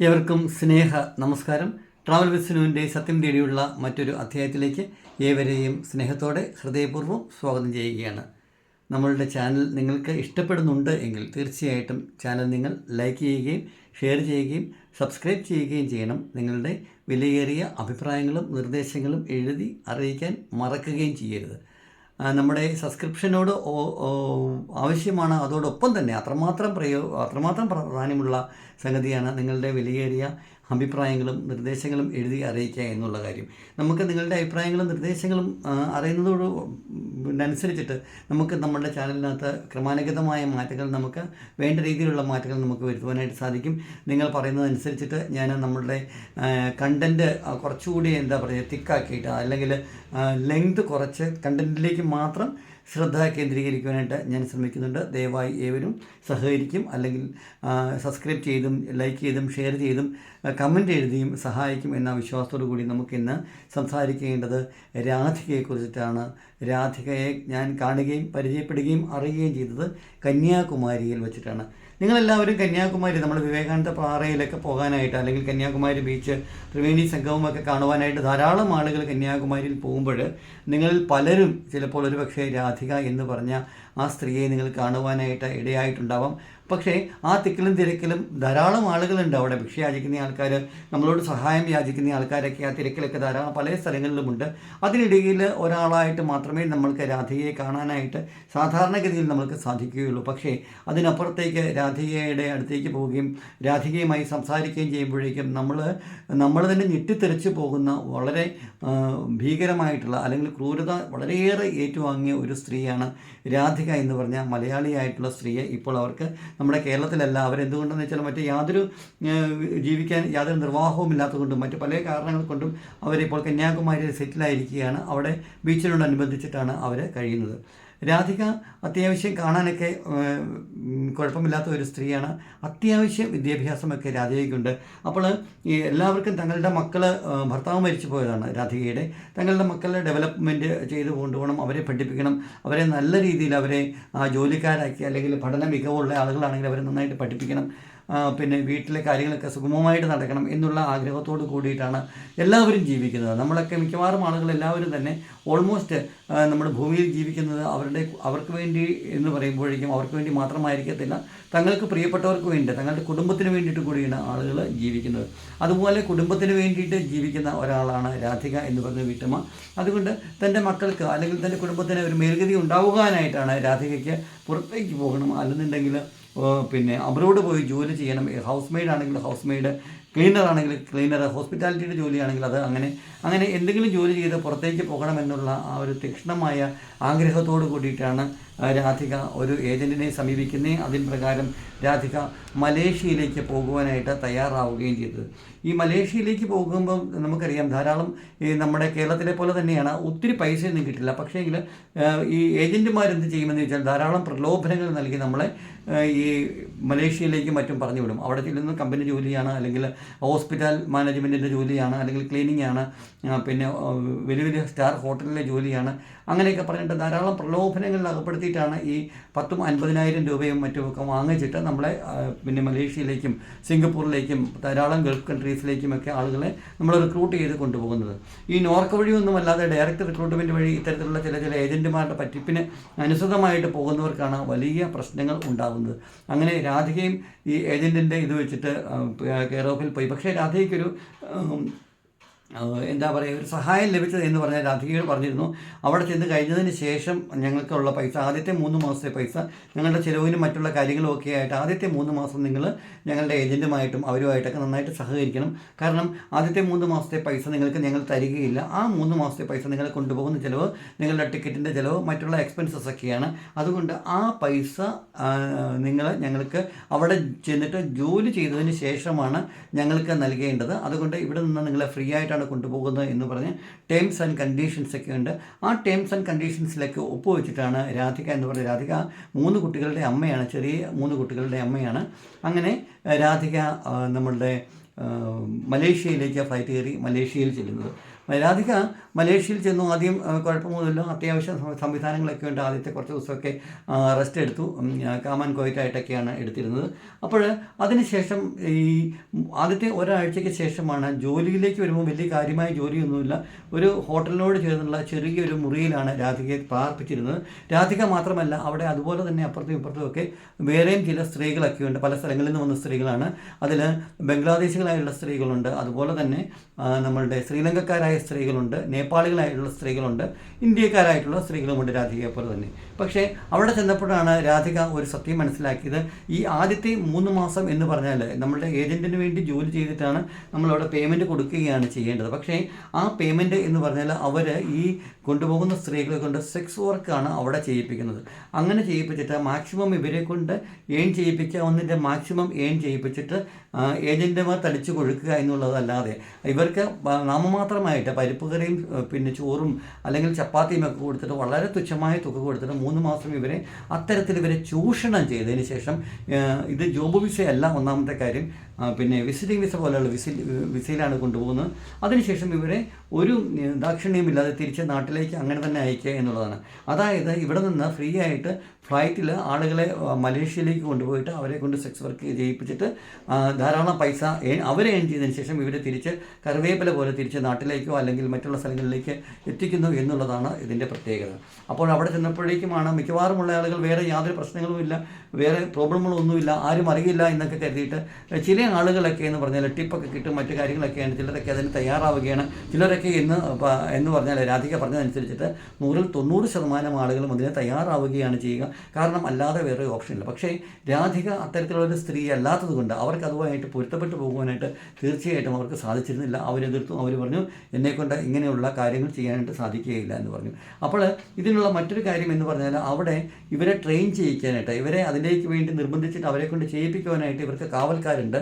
ഏവർക്കും സ്നേഹ നമസ്കാരം. ട്രാവൽ വിസ്നുവിന്റെ സത്യം തേടിയുള്ള മറ്റൊരു അധ്യായത്തിലേക്ക് ഏവരെയും സ്നേഹത്തോടെ ഹൃദയപൂർവം സ്വാഗതം ചെയ്യുകയാണ്. നമ്മളുടെ ചാനൽ നിങ്ങൾക്ക് ഇഷ്ടപ്പെടുന്നുണ്ട് എങ്കിൽ തീർച്ചയായിട്ടും ചാനൽ നിങ്ങൾ ലൈക്ക് ചെയ്യുകയും ഷെയർ ചെയ്യുകയും സബ്സ്ക്രൈബ് ചെയ്യുകയും ചെയ്യണം. നിങ്ങളുടെ വിലയേറിയ അഭിപ്രായങ്ങളും നിർദ്ദേശങ്ങളും എഴുതി അറിയിക്കാൻ മറക്കുകയും ചെയ്യരുത്. നമ്മുടെ സബ്സ്ക്രിപ്ഷനോട് ആവശ്യമാണ്. അതോടൊപ്പം തന്നെ അത്രമാത്രം പ്രയോ അത്രമാത്രം പ്രാധാന്യമുള്ള സംഗതിയാണ് നിങ്ങളുടെ വിലയേറിയ അഭിപ്രായങ്ങളും നിർദ്ദേശങ്ങളും എഴുതി അറിയിക്കുക എന്നുള്ള കാര്യം. നമുക്ക് നിങ്ങളുടെ അഭിപ്രായങ്ങളും നിർദ്ദേശങ്ങളും അറിയുന്നതോട് അനുസരിച്ചിട്ട് നമുക്ക് നമ്മുടെ ചാനലിനകത്ത് ക്രമാനുഗതമായ മാറ്റങ്ങൾ നമുക്ക് വേണ്ട രീതിയിലുള്ള മാറ്റങ്ങൾ നമുക്ക് വരുത്തുവാനായിട്ട് സാധിക്കും. നിങ്ങൾ പറയുന്നതനുസരിച്ചിട്ട് ഞാൻ നമ്മളുടെ കണ്ടന്റ് കുറച്ചുകൂടി എന്താ പറയുക തിക്കാക്കിയിട്ട് അല്ലെങ്കിൽ ലെങ്ത് കുറച്ച് കണ്ടന്റിലേക്ക് മാത്രം ശ്രദ്ധ കേന്ദ്രീകരിക്കുവാനായിട്ട് ഞാൻ ശ്രമിക്കുന്നുണ്ട്. ദയവായി ഏവരും സഹകരിക്കും അല്ലെങ്കിൽ സബ്സ്ക്രൈബ് ചെയ്തും ലൈക്ക് ചെയ്തും ഷെയർ ചെയ്തും കമന്റ് എഴുതിയും സഹായിക്കും എന്ന വിശ്വാസത്തോടു കൂടി നമുക്കിന്ന് സംസാരിക്കേണ്ടത് രാധികയെക്കുറിച്ചിട്ടാണ്. രാധികയെ ഞാൻ കാണുകയും പരിചയപ്പെടുകയും അറിയുകയും ചെയ്തത് കന്യാകുമാരിയിൽ വെച്ചിട്ടാണ്. നിങ്ങളെല്ലാവരും കന്യാകുമാരി നമ്മൾ വിവേകാനന്ദ പാറയിലൊക്കെ പോകാനായിട്ട് അല്ലെങ്കിൽ കന്യാകുമാരി ബീച്ച് ത്രിവേണി സംഗമമൊക്കെ കാണുവാനായിട്ട് ധാരാളം ആളുകൾ കന്യാകുമാരിയിൽ പോകുമ്പോൾ നിങ്ങളിൽ പലരും ചിലപ്പോൾ ഒരു പക്ഷേ രാധിക എന്ന് പറഞ്ഞ ആ സ്ത്രീയെ നിങ്ങൾ കാണുവാനായിട്ട് ഇടയായിട്ടുണ്ടാവാം. പക്ഷേ ആ തിക്കിലും തിരക്കിലും ധാരാളം ആളുകളുണ്ട് അവിടെ ഭിക്ഷ യാചിക്കുന്ന ആൾക്കാർ നമ്മളോട് സഹായം യാചിക്കുന്ന ആൾക്കാരൊക്കെ ആ തിരക്കിലൊക്കെ ധാരാളം പല സ്ഥലങ്ങളിലുമുണ്ട്. അതിനിടയിൽ ഒരാളായിട്ട് മാത്രമേ നമ്മൾക്ക് രാധികയെ കാണാനായിട്ട് സാധാരണഗതിയിൽ നമ്മൾക്ക് സാധിക്കുകയുള്ളൂ. പക്ഷേ അതിനപ്പുറത്തേക്ക് രാധികയുടെ അടുത്തേക്ക് പോവുകയും രാധികയുമായി സംസാരിക്കുകയും ചെയ്യുമ്പോഴേക്കും നമ്മൾ നമ്മൾ തന്നെ ഞെട്ടിത്തെറിച്ച് പോകുന്ന വളരെ ഭീകരമായിട്ടുള്ള അല്ലെങ്കിൽ ക്രൂരത വളരെയേറെ ഏറ്റുവാങ്ങിയ ഒരു സ്ത്രീയാണ് രാധിക എന്ന് പറഞ്ഞ മലയാളിയായിട്ടുള്ള സ്ത്രീയെ ഇപ്പോൾ അവർക്ക് നമ്മുടെ കേരളത്തിലല്ല. അവരെന്തുകൊണ്ടെന്ന് വെച്ചാൽ മറ്റ് യാതൊരു ജീവിക്കാൻ യാതൊരു നിർവാഹവും ഇല്ലാത്തതുകൊണ്ടും മറ്റ് പല കാരണങ്ങൾ കൊണ്ടും അവരിപ്പോൾ കന്യാകുമാരിയിൽ സെറ്റിലായിരിക്കുകയാണ്. അവിടെ ബീച്ചിനോടനുബന്ധിച്ചിട്ടാണ് അവർ കഴിയുന്നത്. രാധിക അത്യാവശ്യം കാണാനൊക്കെ കുഴപ്പമില്ലാത്ത ഒരു സ്ത്രീയാണ്. അത്യാവശ്യം വിദ്യാഭ്യാസമൊക്കെ രാധികയ്ക്കുണ്ട്. അപ്പോൾ ഈ എല്ലാവർക്കും തങ്ങളുടെ മക്കൾ ഭർത്താവ് മരിച്ചു പോയതാണ് രാധികയുടെ. തങ്ങളുടെ മക്കളെ ഡെവലപ്മെന്റ് ചെയ്ത് കൊണ്ടുപോകണം അവരെ പഠിപ്പിക്കണം. അവരെ നല്ല രീതിയിൽ അവരെ ജോലിക്കാരാക്കി അല്ലെങ്കിൽ പഠന മികവുള്ള ആളുകളാണെങ്കിൽ അവരെ നന്നായിട്ട് പഠിപ്പിക്കണം. പിന്നെ വീട്ടിലെ കാര്യങ്ങളൊക്കെ സുഗമമായിട്ട് നടക്കണം എന്നുള്ള ആഗ്രഹത്തോട് കൂടിയിട്ടാണ് എല്ലാവരും ജീവിക്കുന്നത്. നമ്മളൊക്കെ മിക്കവാറും ആളുകൾ എല്ലാവരും തന്നെ ഓൾമോസ്റ്റ് നമ്മുടെ ഭൂമിയിൽ ജീവിക്കുന്നത് അവരുടെ അവർക്ക് വേണ്ടി എന്ന് പറയുമ്പോഴേക്കും അവർക്ക് വേണ്ടി മാത്രമായിരിക്കത്തില്ല. തങ്ങൾക്ക് പ്രിയപ്പെട്ടവർക്ക് വേണ്ടി തങ്ങളുടെ കുടുംബത്തിന് വേണ്ടിയിട്ട് കൂടിയാണ് ആളുകൾ ജീവിക്കുന്നത്. അതുപോലെ കുടുംബത്തിന് വേണ്ടിയിട്ട് ജീവിക്കുന്ന ഒരാളാണ് രാധിക എന്ന് പറഞ്ഞ വീട്ടമ്മ. അതുകൊണ്ട് തന്റെ മക്കൾക്ക് അല്ലെങ്കിൽ തന്റെ കുടുംബത്തിന് ഒരു മേൽഗതി ഉണ്ടാവുവാനായിട്ടാണ് രാധികയ്ക്ക് പുറത്തേക്ക് പോകണം. അല്ലെന്നുണ്ടെങ്കിൽ പിന്നെ അബ്രോഡ് പോയി ജോലി ചെയ്യണം. ഹൗസ് മെയ്ഡ് ആണെങ്കിൽ ഹൗസ് മെയ്ഡ് ക്ലീനർ ആണെങ്കിൽ ക്ലീനർ ഹോസ്പിറ്റാലിറ്റിയുടെ ജോലിയാണെങ്കിൽ അത് അങ്ങനെ അങ്ങനെ എന്തെങ്കിലും ജോലി ചെയ്ത് പുറത്തേക്ക് പോകണമെന്നുള്ള ആ ഒരു തീക്ഷ്ണമായ ആഗ്രഹത്തോട് കൂടിയിട്ടാണ് രാധിക ഒരു ഏജന്റിനെ സമീപിക്കുന്നത് അതിൻ പ്രകാരം രാധിക മലേഷ്യയിലേക്ക് പോകുവാനായിട്ട് തയ്യാറാവുകയും ചെയ്തത്. ഈ മലേഷ്യയിലേക്ക് പോകുമ്പോൾ നമുക്കറിയാം ധാരാളം ഈ നമ്മുടെ കേരളത്തിലെ പോലെ തന്നെയാണ് ഒത്തിരി പൈസയൊന്നും കിട്ടില്ല. പക്ഷേങ്കിൽ ഈ ഏജന്റുമാരെന്ത് ചെയ്യുമെന്ന് വെച്ചാൽ ധാരാളം പ്രലോഭനങ്ങൾ നൽകി നമ്മളെ ഈ മലേഷ്യയിലേക്കും മറ്റും പറഞ്ഞു വിടും. അവിടെ ചെല്ലുന്ന കമ്പനി ജോലിയാണ് അല്ലെങ്കിൽ ഹോസ്പിറ്റൽ മാനേജ്മെന്റിന്റെ ജോലിയാണ് അല്ലെങ്കിൽ ക്ലീനിങ് ആണ് പിന്നെ വലിയ വലിയ സ്റ്റാർ ഹോട്ടലിലെ ജോലിയാണ്. അങ്ങനെയൊക്കെ പറഞ്ഞിട്ട് ധാരാളം പ്രലോഭനങ്ങളിൽ അകപ്പെടുത്തിയിട്ടാണ് ഈ പത്തും അൻപതിനായിരം രൂപയും മറ്റുമൊക്കെ വാങ്ങിച്ചിട്ട് നമ്മളെ പിന്നെ മലേഷ്യയിലേക്കും സിംഗപ്പൂരിലേക്കും ധാരാളം ഗൾഫ് കൺട്രീസിലേക്കുമൊക്കെ ആളുകളെ നമ്മൾ റിക്രൂട്ട് ചെയ്ത് കൊണ്ടുപോകുന്നത്. ഈ നോർക്ക് വഴിയൊന്നും അല്ലാതെ ഡയറക്റ്റ് റിക്രൂട്ട്മെന്റ് വഴി ഇത്തരത്തിലുള്ള ചില ചില ഏജന്റുമാരുടെ പറ്റിപ്പിന് അനുസൃതമായിട്ട് പോകുന്നവർക്കാണ് വലിയ പ്രശ്നങ്ങൾ ഉണ്ടാകുന്നത്. അങ്ങനെ രാധികയും ഈ ഏജന്റിന്റെ ഇത് വെച്ചിട്ട് കെയർ ഓഫിൽ പോയി. പക്ഷേ രാധികയ്ക്കൊരു എന്താ പറയുക ഒരു സഹായം ലഭിച്ചത് എന്ന് പറഞ്ഞാൽ രാധികയോട് പറഞ്ഞിരുന്നു. അവിടെ ചെന്ന് കഴിഞ്ഞതിന് ശേഷം ഞങ്ങൾക്കുള്ള പൈസ ആദ്യത്തെ മൂന്ന് മാസത്തെ പൈസ ഞങ്ങളുടെ ചിലവിനും മറ്റുള്ള കാര്യങ്ങളും ഒക്കെ ആയിട്ട് ആദ്യത്തെ മൂന്ന് മാസം നിങ്ങൾ ഞങ്ങളുടെ ഏജന്റുമായിട്ടും അവരുമായിട്ടൊക്കെ നന്നായിട്ട് സഹകരിക്കണം. കാരണം ആദ്യത്തെ മൂന്ന് മാസത്തെ പൈസ നിങ്ങൾക്ക് ഞങ്ങൾ തരികയില്ല. ആ മൂന്ന് മാസത്തെ പൈസ നിങ്ങൾ കൊണ്ടുപോകുന്ന ചിലവ് നിങ്ങളുടെ ടിക്കറ്റിന്റെ ചിലവ് മറ്റുള്ള എക്സ്പെൻസസ് ഒക്കെയാണ്. അതുകൊണ്ട് ആ പൈസ നിങ്ങൾ ഞങ്ങൾക്ക് അവിടെ ചെന്നിട്ട് ജോലി ചെയ്തതിന് ശേഷമാണ് ഞങ്ങൾക്ക് നൽകേണ്ടത്. അതുകൊണ്ട് ഇവിടെ നിന്ന് നിങ്ങളെ ഫ്രീ ആയിട്ടാണ് കൊണ്ടുപോകുന്നത് എന്ന് പറഞ്ഞ് ടേംസ് ആൻഡ് കണ്ടീഷൻസ് ഒക്കെ ഉണ്ട്. ആ ടേംസ് ആൻഡ് കണ്ടീഷൻസിലൊക്കെ ഒപ്പുവെച്ചിട്ടാണ് രാധിക എന്ന് പറഞ്ഞ രാധിക മൂന്ന് കുട്ടികളുടെ അമ്മയാണ് ചെറിയ മൂന്ന് കുട്ടികളുടെ അമ്മയാണ്. അങ്ങനെ രാധിക നമ്മളുടെ മലേഷ്യയിലേക്ക് ഫ്ലൈറ്റ് കയറി മലേഷ്യയിൽ ചെല്ലുന്നത്. രാധിക മലേഷ്യയിൽ ചെന്നു ആദ്യം കുഴപ്പമൊന്നുമില്ല. അത്യാവശ്യം സംവിധാനങ്ങളൊക്കെ ഉണ്ട്. ആദ്യത്തെ കുറച്ച് ദിവസമൊക്കെ റെസ്റ്റ് എടുത്തു. കാമൻ കോയിറ്റായിട്ടൊക്കെയാണ് എടുത്തിരുന്നത്. അപ്പോൾ അതിനുശേഷം ഈ ആദ്യത്തെ ഒരാഴ്ചയ്ക്ക് ശേഷമാണ് ജോലിയിലേക്ക് വരുമ്പോൾ വലിയ കാര്യമായ ജോലിയൊന്നുമില്ല. ഒരു ഹോട്ടലിനോട് ചേർന്നുള്ള ചെറിയൊരു മുറിയിലാണ് രാധികയെ പാർപ്പിച്ചിരുന്നത്. രാധിക മാത്രമല്ല അവിടെ അതുപോലെ തന്നെ അപ്പുറത്തും ഇപ്പുറത്തും ഒക്കെ വേറെയും ചില സ്ത്രീകളൊക്കെ ഉണ്ട്. പല സ്ഥലങ്ങളിൽ നിന്ന് വന്ന സ്ത്രീകളാണ്. അതിൽ ബംഗ്ലാദേശികളായുള്ള സ്ത്രീകളുണ്ട്. അതുപോലെ തന്നെ നമ്മളുടെ ശ്രീലങ്കക്കാരായ സ്ത്രീകളുണ്ട് നേപ്പാളികളായിട്ടുള്ള സ്ത്രീകളുണ്ട് ഇന്ത്യക്കാരായിട്ടുള്ള സ്ത്രീകളുമുണ്ട് രാധികയെ പോലെ തന്നെ. പക്ഷേ അവിടെ ചെന്നപ്പോഴാണ് രാധിക ഒരു സത്യം മനസ്സിലാക്കിയത്. ഈ ആദ്യത്തെ മൂന്ന് മാസം എന്ന് പറഞ്ഞാൽ നമ്മളുടെ ഏജന്റിന് വേണ്ടി ജോലി ചെയ്തിട്ടാണ് നമ്മളവിടെ പേയ്മെന്റ് കൊടുക്കുകയാണ് ചെയ്യേണ്ടത്. പക്ഷേ ആ പേയ്മെന്റ് എന്ന് പറഞ്ഞാൽ അവർ ഈ കൊണ്ടുപോകുന്ന സ്ത്രീകളെ കൊണ്ട് സെക്സ് വർക്കാണ് അവിടെ ചെയ്യിപ്പിക്കുന്നത്. അങ്ങനെ ചെയ്യിപ്പിച്ചിട്ട് മാക്സിമം ഇവരെ കൊണ്ട് ഏൺ ചെയ്യിപ്പിക്കാവുന്നതിന്റെ മാക്സിമം ഏൺ ചെയ്യിപ്പിച്ചിട്ട് ഏജന്റുമാർ തടിച്ചു കൊഴുക്കുക എന്നുള്ളതല്ലാതെ ഇവർക്ക് പ- നാമമാത്രമായിട്ട് പരിപ്പ് കറിയും പിന്നെ ചോറും അല്ലെങ്കിൽ ചപ്പാത്തിയും ഒക്കെ കൊടുത്തിട്ട് വളരെ തുച്ഛമായ തുക കൊടുത്തിട്ട് മൂന്ന് മാസം ഇവരെ അത്തരത്തിൽ ഇവരെ ചൂഷണം ചെയ്തതിന് ശേഷം ഇത് ജോബ് വിസയല്ല ഒന്നാമത്തെ കാര്യം. പിന്നെ വിസിറ്റിംഗ് വിസ പോലെയുള്ള വിസിൽ വിസയിലാണ് കൊണ്ടുപോകുന്നത്. അതിനുശേഷം ഇവരെ ഒരു ദാക്ഷിണ്യമില്ലാതെ തിരിച്ച് നാട്ടിലേക്ക് അങ്ങനെ തന്നെ അയക്കുക എന്നുള്ളതാണ്. അതായത് ഇവിടെ നിന്ന് ഫ്രീ ആയിട്ട് ഫ്ലൈറ്റിൽ ആളുകളെ മലേഷ്യയിലേക്ക് കൊണ്ടുപോയിട്ട് അവരെ കൊണ്ട് സെക്സ് വർക്ക് ചെയ്യിപ്പിച്ചിട്ട് ധാരാളം പൈസ അവരെ ഏൺ ചെയ്തതിന് ശേഷം ഇവരെ തിരിച്ച് കറിവേപ്പില പോലെ തിരിച്ച് നാട്ടിലേക്കോ അല്ലെങ്കിൽ മറ്റുള്ള സ്ഥലങ്ങളിലേക്ക് എത്തിക്കുന്നു എന്നുള്ളതാണ് ഇതിന്റെ പ്രത്യേകത. അപ്പോൾ അവിടെ ചെന്നപ്പോഴേക്കുമാണ് മിക്കവാറുമുള്ള ആളുകൾ വേറെ യാതൊരു പ്രശ്നങ്ങളുമില്ല വേറെ പ്രോബ്ലങ്ങളൊന്നുമില്ല ആരും അറിയില്ല എന്നൊക്കെ കരുതിയിട്ട് ചില ആളുകളൊക്കെ എന്ന് പറഞ്ഞാൽ ടിപ്പൊക്കെ കിട്ടും മറ്റു കാര്യങ്ങളൊക്കെയാണ് ചിലരൊക്കെ അതിന് തയ്യാറാവുകയാണ്. ചിലരൊക്കെ എന്ന് പ- എന്ന് പറഞ്ഞാൽ രാധിക പറഞ്ഞതനുസരിച്ചിട്ട് നൂറിൽ തൊണ്ണൂറ് ശതമാനം ആളുകളും അതിന് തയ്യാറാവുകയാണ് ചെയ്യുക. കാരണം അല്ലാതെ വേറെ ഓപ്ഷനില്ല പക്ഷേ രാധിക അത്തരത്തിലുള്ള ഒരു സ്ത്രീ അല്ലാത്തത് കൊണ്ട് അവർക്ക് അതുമായിട്ട് പൊരുത്തപ്പെട്ടു പോകുവാനായിട്ട് തീർച്ചയായിട്ടും അവർക്ക് സാധിച്ചിരുന്നില്ല. അവരെതിർത്തു അവർ പറഞ്ഞു എന്നെക്കൊണ്ട് ഇങ്ങനെയുള്ള കാര്യങ്ങൾ ചെയ്യാനായിട്ട് സാധിക്കുകയില്ല എന്ന് പറഞ്ഞു. അപ്പോൾ ഇതിനുള്ള മറ്റൊരു കാര്യം എന്ന് പറഞ്ഞാൽ അവിടെ ഇവരെ ട്രെയിൻ ചെയ്യിക്കാനായിട്ട് ഇവരെ അതിലേക്ക് വേണ്ടി നിർബന്ധിച്ചിട്ട് അവരെ കൊണ്ട് ചെയ്യിപ്പിക്കുവാനായിട്ട് ഇവർക്ക് കാവൽക്കാരുണ്ട്.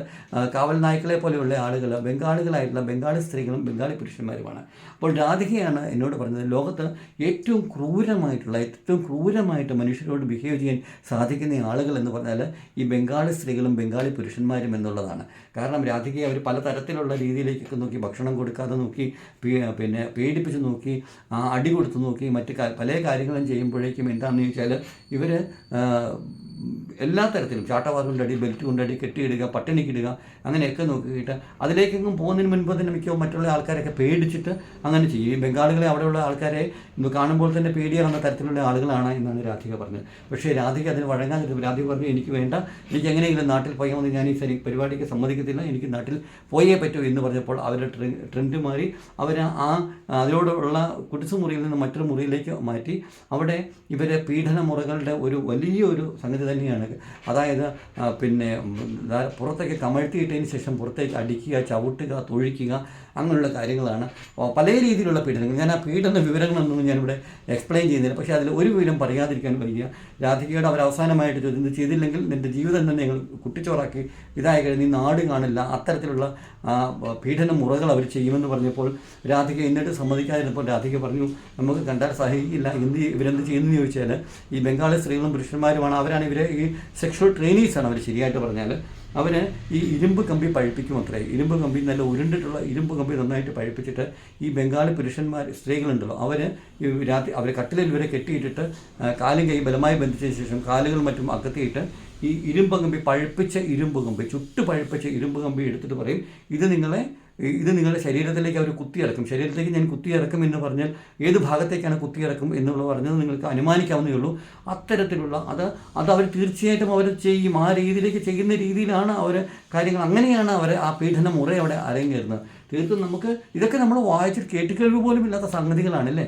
കാവൽ നായ്ക്കളെ പോലെയുള്ള ആളുകൾ ബംഗാളികളായിട്ടുള്ള ബംഗാളി സ്ത്രീകളും ബംഗാളി പുരുഷന്മാരുമാണ്. അപ്പോൾ രാധികയാണ് എന്നോട് പറഞ്ഞത് ലോകത്ത് ഏറ്റവും ക്രൂരമായിട്ടുള്ള ഏറ്റവും ക്രൂരമായിട്ട് മനുഷ്യരോട് ബിഹേവ് ചെയ്യാൻ സാധിക്കുന്ന ആളുകൾ എന്ന് പറഞ്ഞാൽ ഈ ബംഗാളി സ്ത്രീകളും ബംഗാളി പുരുഷന്മാരും എന്നുള്ളതാണ്. കാരണം രാധികയെ അവർ പലതരത്തിലുള്ള രീതിയിലേക്കൊക്കെ നോക്കി ഭക്ഷണം കൊടുക്കാതെ നോക്കി പിന്നെ പേടിപ്പിച്ച് നോക്കി അടി കൊടുത്ത് നോക്കി മറ്റ് പല കാര്യങ്ങളും ചെയ്യുമ്പോഴേക്കും എന്താണെന്ന് ചോദിച്ചാൽ ഇവർ എല്ലാ തരത്തിലും ചാട്ടവാസം കൊണ്ടടി ബെൽറ്റ് കൊണ്ടടി കെട്ടിയിടുക പട്ടിണിക്കിടുക അങ്ങനെയൊക്കെ നോക്കിയിട്ട് അതിലേക്കെങ്കിലും പോകുന്നതിന് മുൻപ് തന്നെ മിക്കവും മറ്റുള്ള ആൾക്കാരൊക്കെ പേടിച്ചിട്ട് അങ്ങനെ ചെയ്യും. ഈ ബംഗാളികളെ അവിടെയുള്ള ആൾക്കാരെ ഇന്ന് കാണുമ്പോൾ തന്നെ പേടിയാകുന്ന തരത്തിലുള്ള ആളുകളാണ് എന്നാണ് രാധിക പറഞ്ഞത്. പക്ഷേ രാധിക അതിന് വഴങ്ങാതിരുന്നു രാധിക പറഞ്ഞു എനിക്ക് വേണ്ട. എനിക്ക് എങ്ങനെയെങ്കിലും നാട്ടിൽ പോയാൽ ഞാൻ ഈ പരിപാടിക്ക് സമ്മതിക്കത്തില്ല. എനിക്ക് നാട്ടിൽ പോയേ പറ്റൂ എന്ന് പറഞ്ഞപ്പോൾ അവരുടെ ട്രെ- ട്രെൻഡ് മാറി അവർ ആ അതിനോടുള്ള കുടിസുമുറിയിൽ നിന്ന് മറ്റൊരു മുറിയിലേക്ക് മാറ്റി. അവിടെ ഇവരെ പീഡന മുറകളുടെ ഒരു വലിയൊരു സംഗതി തന്നെയാണ്. അതായത് പിന്നെ പുറത്തേക്ക് കമഴ്ത്തിയിട്ടതിന് ശേഷം പുറത്തേക്ക് അടിക്കുക ചവിട്ടുക തൊഴിക്കുക അങ്ങനെയുള്ള കാര്യങ്ങളാണ്. പല രീതിയിലുള്ള പീഡനങ്ങൾ. ഞാൻ ആ പീഡന വിവരങ്ങളൊന്നും ഞാനിവിടെ എക്സ്പ്ലെയിൻ ചെയ്യുന്നില്ല. പക്ഷേ അതിൽ ഒരു വിവരം പറയാതിരിക്കാൻ വയ്യ രാധികയോട് അവർ അവസാനമായിട്ട് ഇത് ചെയ്തില്ലെങ്കിൽ നിന്റെ ജീവിതം തന്നെ ഞങ്ങൾ കുട്ടിച്ചോറാക്കി. ഇതായി കഴിഞ്ഞ് നാട് കാണില്ല. അത്തരത്തിലുള്ള പീഡന മുറകൾ അവർ ചെയ്യുമെന്ന് പറഞ്ഞപ്പോൾ രാധിക എന്നിട്ട് സമ്മതിക്കാതിരുന്നപ്പോൾ രാധിക പറഞ്ഞു നമുക്ക് കണ്ടാൽ സഹിക്കില്ല. എന്ത് ഇവരെന്ത് ചെയ്യുന്നതെന്ന് ചോദിച്ചാൽ ഈ ബംഗാളി സ്ത്രീകളും പുരുഷന്മാരുമാണ്. അവരാണ് ഇവരെ ഈ സെക്ഷൽ ട്രെയിനീസാണ് അവർ ശരിയായിട്ട് പറഞ്ഞാൽ അവർ ഈ ഇരുമ്പ് കമ്പി പഴിപ്പിക്കും അത്രേ. ഇരുമ്പ് കമ്പി നല്ല ഉരുണ്ടിട്ടുള്ള ഇരുമ്പ് കമ്പി നന്നായിട്ട് പഴിപ്പിച്ചിട്ട് ഈ ബംഗാളി പുരുഷന്മാർ സ്ത്രീകളുണ്ടല്ലോ അവർ രാത്രി അവരെ കട്ടിലിൽ ഇവരെ കെട്ടിയിട്ടിട്ട് കാലും കൈ ബലമായി ബന്ധിച്ചതിന് ശേഷം കാലുകൾ മറ്റും അകത്തിയിട്ട് ഈ ഇരുമ്പ് കമ്പി പഴുപ്പിച്ച ഇരുമ്പ് കമ്പി ചുട്ടു പഴുപ്പിച്ച ഇരുമ്പ് കമ്പി എടുത്തിട്ട് പറയും ഇത് നിങ്ങളെ ഇത് നിങ്ങളുടെ ശരീരത്തിലേക്ക് അവർ കുത്തിയിറക്കും ശരീരത്തിലേക്ക് ഞാൻ കുത്തിയിറക്കും എന്ന് പറഞ്ഞാൽ ഏത് ഭാഗത്തേക്കാണ് കുത്തിയിറക്കും എന്നുള്ളത് പറഞ്ഞത് നിങ്ങൾക്ക് അനുമാനിക്കാവുന്നേ ഉള്ളൂ. അത്തരത്തിലുള്ള അത് അത് അവർ തീർച്ചയായിട്ടും അവർ ചെയ്യും. ആ രീതിയിലേക്ക് ചെയ്യുന്ന രീതിയിലാണ് അവർ കാര്യങ്ങൾ. അങ്ങനെയാണ് അവർ ആ പീഡന മുറ അവിടെ അരങ്ങേറുന്നത്. തീർത്തും നമുക്ക് ഇതൊക്കെ നമ്മൾ വായിച്ചിട്ട് കേട്ടുകേൾവി പോലും ഇല്ലാത്ത സംഗതികളാണല്ലേ?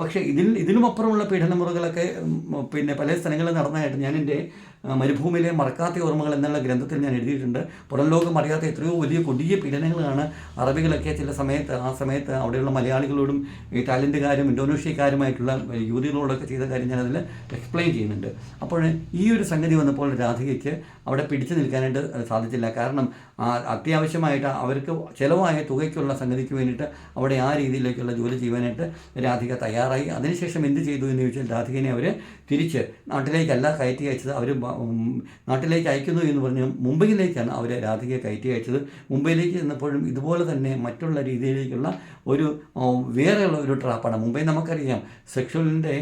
പക്ഷേ ഇതിൽ ഇതിനും അപ്പുറമുള്ള പീഡനമുറകളൊക്കെ പിന്നെ പല സ്ഥലങ്ങളിൽ നടന്നതായിട്ട് ഞാൻ എന്റെ മരുഭൂമിയിലെ മറക്കാത്ത ഓർമ്മകൾ എന്നുള്ള ഗ്രന്ഥത്തിൽ ഞാൻ എഴുതിയിട്ടുണ്ട്. പുറം ലോകം അറിയാത്ത എത്രയോ വലിയ കൊടിയ പീഡനങ്ങളാണ് അറബികളൊക്കെ ചില സമയത്ത് ആ സമയത്ത് അവിടെയുള്ള മലയാളികളോടും ഈ തായ്ലൻഡുകാരും ഇന്തോനേഷ്യക്കാരുമായിട്ടുള്ള യുവതികളോടൊക്കെ ചെയ്ത കാര്യം ഞാനതിൽ എക്സ്പ്ലെയിൻ ചെയ്യുന്നുണ്ട്. അപ്പോൾ ഈ ഒരു സംഗതി വന്നപ്പോൾ രാധികയ്ക്ക് അവിടെ പിടിച്ചു നിൽക്കാനായിട്ട് സാധിച്ചില്ല. കാരണം അത്യാവശ്യമായിട്ട് അവർക്ക് ചിലവായ തുകയ്ക്കുള്ള സംഗതിക്ക് വേണ്ടിയിട്ട് അവിടെ ആ രീതിയിലേക്കുള്ള ജോലി ചെയ്യുവാനായിട്ട് രാധിക തയ്യാറായി. അതിനുശേഷം എന്ത് ചെയ്തു എന്ന് ചോദിച്ചാൽ രാധികനെ അവർ തിരിച്ച് നാട്ടിലേക്കല്ല കയറ്റി അയച്ചത്. അവർ നാട്ടിലേക്ക് അയക്കുന്നു എന്ന് പറഞ്ഞ് മുംബൈയിലേക്കാണ് അവരെ രാധികയെ കയറ്റി അയച്ചത്. മുംബൈയിലേക്ക് ചെന്നപ്പോഴും ഇതുപോലെ തന്നെ മറ്റുള്ള രീതിയിലേക്കുള്ള ഒരു വേറെയുള്ള ഒരു ട്രാപ്പാണ്. മുംബൈ നമുക്കറിയാം സെക്ഷലിന്റെ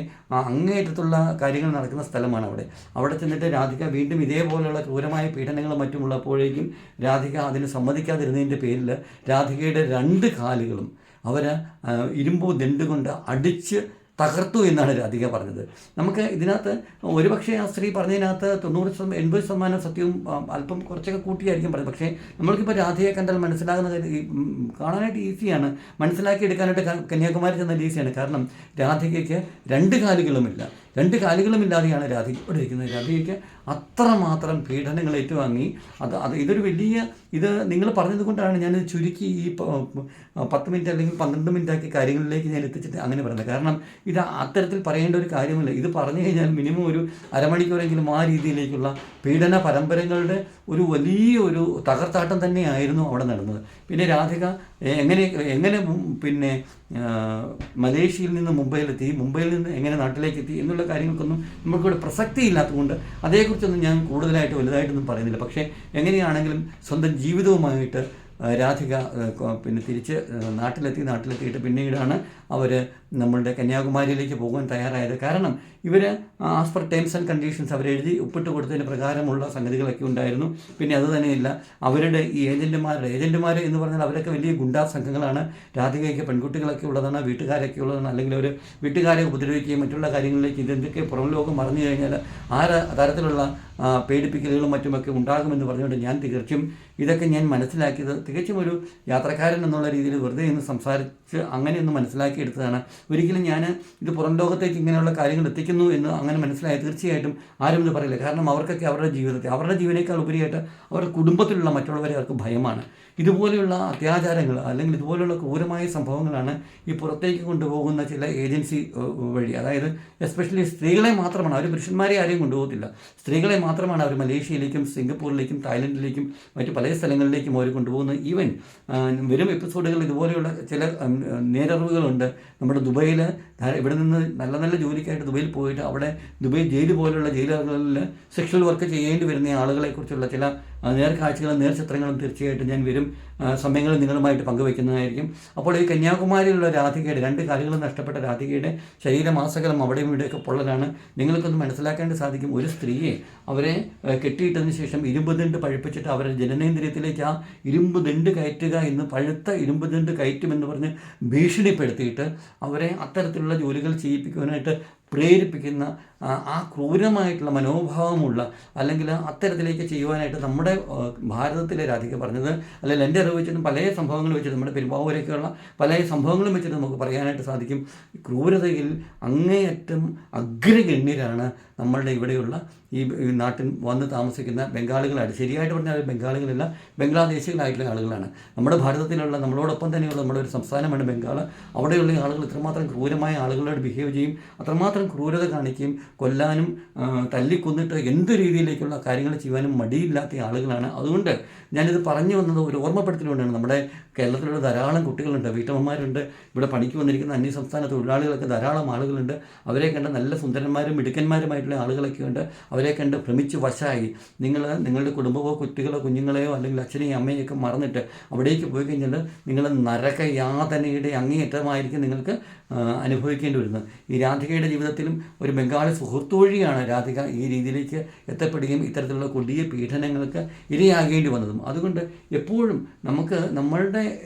അങ്ങേയറ്റത്തുള്ള കാര്യങ്ങൾ നടക്കുന്ന സ്ഥലമാണ് അവിടെ. അവിടെ ചെന്നിട്ട് രാധിക വീണ്ടും ഇതേപോലെയുള്ള ക്രൂരമായ പീഡനങ്ങളും മറ്റുമുള്ളപ്പോഴേക്കും രാധിക അതിന് സമ്മതിക്കാതിരുന്നതിന്റെ പേരിൽ രാധികയുടെ രണ്ട് കാലുകളും അവർ ഇരുമ്പോ ദണ്ട് കൊണ്ട് അടിച്ച് തകർത്തു എന്നാണ് രാധിക പറഞ്ഞത്. നമുക്ക് ഇതിനകത്ത് ഒരുപക്ഷെ ആ സ്ത്രീ പറഞ്ഞതിനകത്ത് തൊണ്ണൂറ് ശതമാനം എൺപത് ശതമാനം സത്യവും അല്പം കുറച്ചൊക്കെ കൂട്ടിയായിരിക്കും പറയുന്നത് പക്ഷേ നമ്മൾക്കിപ്പോൾ രാധയെ കണ്ടാൽ മനസ്സിലാകുന്ന കാണാനായിട്ട് ഈസിയാണ്. മനസ്സിലാക്കി എടുക്കാനായിട്ട് കന്യാകുമാരി ചെന്നാൽ ഈസിയാണ്. കാരണം രാധികയ്ക്ക് രണ്ട് കാലുകളുമില്ല. രണ്ട് കാലുകളുമില്ലാതെയാണ് രാധിക ഇവിടെ ഇരിക്കുന്നത്. രാധയ്ക്ക് അത്രമാത്രം പീഡനങ്ങൾ ഏറ്റുവാങ്ങി. അത് അത് ഇതൊരു വലിയ ഇത് നിങ്ങൾ പറഞ്ഞത് കൊണ്ടാണ് ഞാൻ ചുരുക്കി ഈ പത്ത് മിനിറ്റ് അല്ലെങ്കിൽ പന്ത്രണ്ട് മിനിറ്റ് ആക്കി കാര്യങ്ങളിലേക്ക് ഞാൻ എത്തിച്ചിട്ട് അങ്ങനെ പറയുന്നത്. കാരണം ഇത് അത്തരത്തിൽ പറയേണ്ട ഒരു കാര്യമില്ല. ഇത് പറഞ്ഞു കഴിഞ്ഞാൽ മിനിമം ഒരു അരമണിക്കൂറെങ്കിലും ആ രീതിയിലേക്കുള്ള പീഡന പരമ്പരകളുടെ ഒരു വലിയ ഒരു തകർത്താട്ടം തന്നെയായിരുന്നു അവിടെ നടന്നത്. പിന്നെ രാധിക എങ്ങനെ എങ്ങനെ പിന്നെ മലേഷ്യയിൽ നിന്ന് മുംബൈയിലെത്തി മുംബൈയിൽ നിന്ന് എങ്ങനെ നാട്ടിലേക്ക് എത്തി എന്നുള്ള കാര്യങ്ങൾക്കൊന്നും നമുക്കിവിടെ പ്രസക്തി ഇല്ലാത്തതുകൊണ്ട് അതേക്കുറിച്ചൊന്നും ഞാൻ കൂടുതലായിട്ട് വലുതായിട്ടൊന്നും പറയുന്നില്ല. പക്ഷേ എങ്ങനെയാണെങ്കിലും സ്വന്തം ജീവിതവുമായിട്ട് രാധിക പിന്നെ തിരിച്ച് നാട്ടിലെത്തി നാട്ടിലെത്തിയിട്ട് പിന്നീടാണ് അവർ നമ്മളുടെ കന്യാകുമാരിയിലേക്ക് പോകാൻ തയ്യാറായത്. കാരണം ഇവർ as per terms and conditions അവരെഴുതി ഒപ്പിട്ട് കൊടുത്തതിന് പ്രകാരമുള്ള സംഗതികളൊക്കെ ഉണ്ടായിരുന്നു. പിന്നെ അത് തന്നെയില്ല അവരുടെ ഈ ഏജന്റുമാരുടെ ഏജന്റുമാർ എന്ന് പറഞ്ഞാൽ അവരൊക്കെ വലിയ ഗുണ്ടാ സംഘങ്ങളാണ്. രാധികയ്ക്ക് പെൺകുട്ടികളൊക്കെ ഉള്ളതാണ് വീട്ടുകാരൊക്കെ ഉള്ളതാണ്. അല്ലെങ്കിൽ അവർ വീട്ടുകാരെ ഉപദ്രവിക്കുകയും മറ്റുള്ള കാര്യങ്ങളിലേക്ക് ഇതെന്തൊക്കെ പുറം ലോകം മറന്നു കഴിഞ്ഞാൽ ആ തരത്തിലുള്ള പേടിപ്പിക്കലുകളും മറ്റുമൊക്കെ ഉണ്ടാകുമെന്ന് പറഞ്ഞുകൊണ്ട് ഞാൻ തികച്ചും ഇതൊക്കെ ഞാൻ മനസ്സിലാക്കിയത് തികച്ചും ഒരു യാത്രക്കാരൻ എന്നുള്ള രീതിയിൽ വെറുതെ ഇന്ന് സംസാരിച്ച് അങ്ങനെ ഒന്ന് മനസ്സിലാക്കിയെടുത്തതാണ്. ഒരിക്കലും ഞാൻ ഇത് പുറം ലോകത്തേക്ക് ഇങ്ങനെയുള്ള കാര്യങ്ങൾ എത്തിക്കുന്നു എന്ന് അങ്ങനെ മനസ്സിലായ തീർച്ചയായിട്ടും ആരും ഇത് പറയില്ല. കാരണം അവർക്കൊക്കെ അവരുടെ ജീവിതത്തെ അവരുടെ ജീവനേക്കാൾ ഉപരിയായിട്ട് അവരുടെ കുടുംബത്തിലുള്ള മറ്റുള്ളവരെ അവർക്ക് ഭയമാണ്. ഇതുപോലെയുള്ള അത്യാചാരങ്ങൾ അല്ലെങ്കിൽ ഇതുപോലെയുള്ള ക്രൂരമായ സംഭവങ്ങളാണ് ഈ പുറത്തേക്ക് കൊണ്ടുപോകുന്ന ചില ഏജൻസി വഴി. അതായത് എസ്പെഷ്യലി സ്ത്രീകളെ മാത്രമാണ് അവർ പുരുഷന്മാരെ ആരെയും കൊണ്ടുപോകത്തില്ല. സ്ത്രീകളെ മാത്രമാണ് അവർ മലേഷ്യയിലേക്കും സിംഗപ്പൂരിലേക്കും തായ്ലൻഡിലേക്കും മറ്റു പല സ്ഥലങ്ങളിലേക്കും അവർ കൊണ്ടുപോകുന്നത് ഈവൻ വരും എപ്പിസോഡുകൾ ഇതുപോലെയുള്ള ചില നേരറിവുകളുണ്ട്. നമ്മുടെ ദുബൈയിൽ ഇവിടെ നിന്ന് നല്ല നല്ല ജോലിക്കായിട്ട് ദുബൈയിൽ പോയിട്ട് അവിടെ ദുബൈ ജയിൽ പോലുള്ള ജയിലുകളിൽ സെക്ഷൽ വർക്ക് ചെയ്യേണ്ടി വരുന്ന ആളുകളെക്കുറിച്ചുള്ള ചില നേർക്കാഴ്ചകളും നേർചിത്രങ്ങളും തീർച്ചയായിട്ടും ഞാൻ വരും. സമയങ്ങളിൽ നിങ്ങളുമായിട്ട് പങ്കുവയ്ക്കുന്നതായിരിക്കും. അപ്പോൾ ഈ കന്യാകുമാരിയിലുള്ള രാധികയുടെ രണ്ട് കാലുകളും നഷ്ടപ്പെട്ട രാധികയുടെ ശരീരമാസകലം അവിടെയും ഇവിടെയൊക്കെ പൊള്ളലാണ്. നിങ്ങൾക്കൊന്ന് മനസ്സിലാക്കേണ്ടി സാധിക്കും ഒരു സ്ത്രീയെ അവരെ കെട്ടിയിട്ടതിന് ശേഷം ഇരുമ്പ് ദണ്ട് പഴുപ്പിച്ചിട്ട് അവരുടെ ജനനേന്ദ്രിയത്തിലേക്ക് ആ ഇരുമ്പ് ദണ്ട് കയറ്റുക എന്ന് പഴുത്ത ഇരുമ്പ് ദണ്ട് കയറ്റുമെന്ന് പറഞ്ഞ് ഭീഷണിപ്പെടുത്തിയിട്ട് അവരെ അത്തരത്തിലുള്ള ജോലികൾ ചെയ്യിപ്പിക്കുവാനായിട്ട് പ്രേരിപ്പിക്കുന്ന ആ, ക്രൂരമായിട്ടുള്ള മനോഭാവമുള്ള അല്ലെങ്കിൽ അത്തരത്തിലേക്ക് ചെയ്യുവാനായിട്ട് നമ്മുടെ ഭാരതത്തിലെ രാധിക പറഞ്ഞത് അല്ലെങ്കിൽ എന്റെ അറിവ് വെച്ചിട്ടും പല സംഭവങ്ങൾ വെച്ചിട്ട് നമ്മുടെ പെരുമ്പാവൂരൊക്കെയുള്ള പല സംഭവങ്ങളും വെച്ചിട്ട് നമുക്ക് പറയാനായിട്ട് സാധിക്കും. ക്രൂരതയിൽ അങ്ങേയറ്റം അഗ്രഗണ്യരാണ് നമ്മളുടെ ഇവിടെയുള്ള ഈ നാട്ടിൽ വന്ന് താമസിക്കുന്ന ബംഗാളികളായിട്ട് ശരിയായിട്ട് പറഞ്ഞാൽ ബംഗാളികളല്ല ബംഗ്ലാദേശികളായിട്ടുള്ള ആളുകളാണ്. നമ്മുടെ ഭാരതത്തിലുള്ള നമ്മളോടൊപ്പം തന്നെയുള്ള നമ്മുടെ ഒരു സംസ്ഥാനമാണ് ബംഗാൾ. അവിടെയുള്ള ആളുകൾ ഇത്രമാത്രം ക്രൂരമായ ആളുകളോട് ബിഹേവ് ചെയ്യും അത്രമാത്രം ക്രൂരത കാണിക്കുകയും കൊല്ലാനും തല്ലിക്കൊന്നിട്ട് എന്ത് രീതിയിലേക്കുള്ള കാര്യങ്ങൾ ചെയ്യാനും മടിയില്ലാത്ത ആളുകളാണ്. അതുകൊണ്ട് ഞാനിത് പറഞ്ഞു വന്നത് ഒരു ഓർമ്മപ്പെടുത്തലുകൊണ്ടാണ്. നമ്മുടെ കേരളത്തിലുള്ള ധാരാളം കുട്ടികളുണ്ട് വീട്ടമ്മമാരുണ്ട് ഇവിടെ പണിക്ക് വന്നിരിക്കുന്ന അന്യ സംസ്ഥാന തൊഴിലാളികളൊക്കെ ധാരാളം ആളുകളുണ്ട്. അവരെ കണ്ട നല്ല സുന്ദരന്മാരും മിടുക്കന്മാരുമായിട്ടുള്ള ആളുകളൊക്കെ ഉണ്ട്. അവരെ കണ്ട് ഭ്രമിച്ച് വശമായി നിങ്ങൾ നിങ്ങളുടെ കുടുംബമോ കുട്ടികളോ കുഞ്ഞുങ്ങളെയോ അല്ലെങ്കിൽ അച്ഛനെയും അമ്മയെയൊക്കെ മറന്നിട്ട് അവിടേക്ക് പോയി കഴിഞ്ഞാൽ നിങ്ങൾ നരക യാതനയുടെ അങ്ങേയറ്റമായിരിക്കും നിങ്ങൾക്ക് അനുഭവിക്കേണ്ടി വരുന്നത്. ഈ രാധികയുടെ ജീവിതത്തിലും ഒരു ബംഗാളി സുഹൃത്തു വഴിയാണ് രാധിക ഈ രീതിയിലേക്ക് എത്തപ്പെടുകയും ഇത്തരത്തിലുള്ള കൊടിയ പീഡനങ്ങൾക്ക് ഇരയാകേണ്ടി വന്നതും. അതുകൊണ്ട് എപ്പോഴും നമുക്ക് നമ്മളുടെ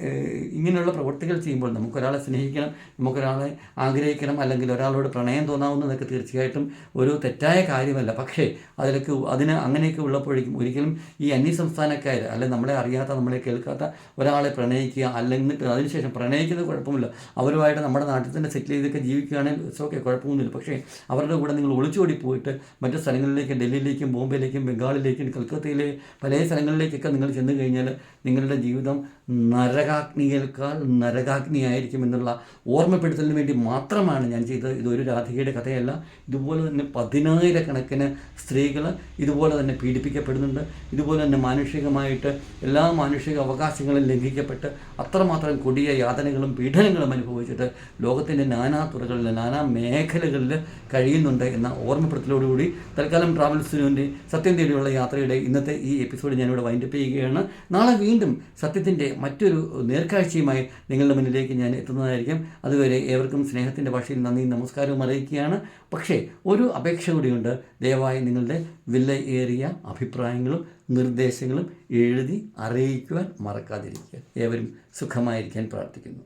ഇങ്ങനെയുള്ള പ്രവൃത്തികൾ ചെയ്യുമ്പോൾ നമുക്കൊരാളെ സ്നേഹിക്കണം നമുക്കൊരാളെ ആഗ്രഹിക്കണം അല്ലെങ്കിൽ ഒരാളോട് പ്രണയം തോന്നാവുന്നതൊക്കെ തീർച്ചയായിട്ടും ഒരു തെറ്റായ കാര്യമല്ല. പക്ഷേ അതിലേക്ക് അതിന് അങ്ങനെയൊക്കെ ഉള്ളപ്പോഴേക്കും ഒരിക്കലും ഈ അന്യ സംസ്ഥാനക്കാർ അല്ലെങ്കിൽ നമ്മളെ അറിയാത്ത നമ്മളെ കേൾക്കാത്ത ഒരാളെ പ്രണയിക്കുക അല്ലെങ്കിൽ അതിനുശേഷം പ്രണയിക്കുന്നത് കുഴപ്പമില്ല അവരുമായിട്ട് നമ്മുടെ നാട്ടിൽ തന്നെ സെറ്റിൽ ചെയ്തൊക്കെ ജീവിക്കുകയാണെങ്കിൽ ഇറ്റ്സ് ഓക്കെ കുഴപ്പമൊന്നുമില്ല. പക്ഷേ അവരുടെ കൂടെ നിങ്ങൾ ഒളിച്ചോടി പോയിട്ട് മറ്റു സ്ഥലങ്ങളിലേക്ക് ഡൽഹിയിലേക്കും ബോംബെയിലേക്കും ബംഗാളിലേക്കും കൽക്കത്തയിലെ പല സ്ഥലങ്ങളിലേക്കൊക്കെ നിങ്ങൾ ചെന്ന് കഴിഞ്ഞാൽ നിങ്ങളുടെ ജീവിതം നരകാഗ്നിയേക്കാൾ നരകാഗ്നിയായിരിക്കും എന്നുള്ള ഓർമ്മപ്പെടുത്തലിന് വേണ്ടി മാത്രമാണ് ഞാൻ ചെയ്തത്. ഇതൊരു രാധികയുടെ കഥയല്ല. ഇതുപോലെ തന്നെ പതിനായിരക്കണക്കിന് സ്ത്രീകൾ ഇതുപോലെ തന്നെ പീഡിപ്പിക്കപ്പെടുന്നുണ്ട്. ഇതുപോലെ തന്നെ മാനുഷികമായിട്ട് എല്ലാ മാനുഷിക അവകാശങ്ങളും ലംഘിക്കപ്പെട്ട് അത്രമാത്രം കൊടിയ യാതനകളും പീഡനങ്ങളും അനുഭവിച്ചിട്ട് ലോകത്തിന്റെ നാനാ തുറകളിൽ നാനാ മേഖലകളിൽ കഴിയുന്നുണ്ട് എന്ന ഓർമ്മപ്പെടുത്തലോടുകൂടി തൽക്കാലം ട്രാവൽസിനുവിന്റെ സത്യം തേടിയുള്ള യാത്രയുടെ ഇന്നത്തെ ഈ എപ്പിസോഡ് ഞാനിവിടെ വൈൻഡപ്പ് ചെയ്യുകയാണ്. നാളെ വീണ്ടും സത്യത്തിന്റെ മറ്റൊരു നേർക്കാഴ്ചയുമായി നിങ്ങളുടെ മുന്നിലേക്ക് ഞാൻ എത്തുന്നതായിരിക്കും. അതുവരെ ഏവർക്കും സ്നേഹത്തിന്റെ ഭാഷയിൽ നന്ദിയും നമസ്കാരവും അറിയിക്കുകയാണ്. പക്ഷേ ഒരു അപേക്ഷ കൂടിയുണ്ട്. ദയവായി നിങ്ങളുടെ വിലയേറിയ അഭിപ്രായങ്ങളും നിർദ്ദേശങ്ങളും എഴുതി അറിയിക്കുവാൻ മറക്കാതിരിക്കുക. ഏവരും സുഖമായിരിക്കാൻ പ്രാർത്ഥിക്കുന്നു.